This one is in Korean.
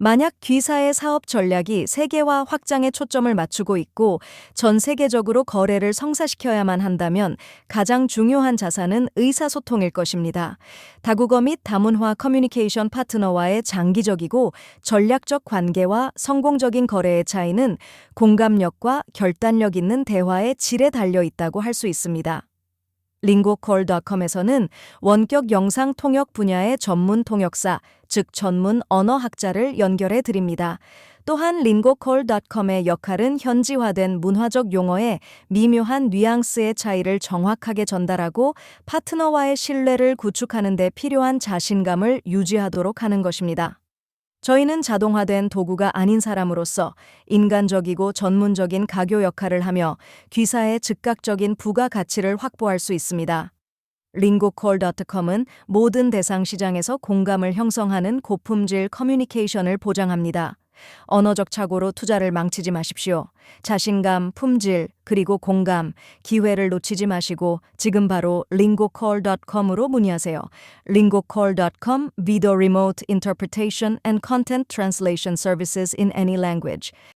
만약 귀사의 사업 전략이 세계화 확장에 초점을 맞추고 있고 전 세계적으로 거래를 성사시켜야만 한다면 가장 중요한 자산은 의사소통일 것입니다. 다국어 및 다문화 커뮤니케이션 파트너와의 장기적이고 전략적 관계와 성공적인 거래의 차이는 공감력과 결단력 있는 대화의 질에 달려 있다고 할 수 있습니다. 링고콜.com에서는 원격 영상 통역 분야의 전문 통역사, 즉 전문 언어학자를 연결해 드립니다. 또한 링고콜.com의 역할은 현지화된 문화적 용어의 미묘한 뉘앙스의 차이를 정확하게 전달하고 파트너와의 신뢰를 구축하는 데 필요한 자신감을 유지하도록 하는 것입니다. 저희는 자동화된 도구가 아닌 사람으로서 인간적이고 전문적인 가교 역할을 하며 귀사의 즉각적인 부가 가치를 확보할 수 있습니다. 링고콜.com은 모든 대상 시장에서 공감을 형성하는 고품질 커뮤니케이션을 보장합니다. 언어적 착오로 투자를 망치지 마십시오. 자신감, 품질, 그리고 공감, 기회를 놓치지 마시고 지금 바로 lingoCall.com으로 문의하세요. lingoCall.com, video remote interpretation and content translation services in any language.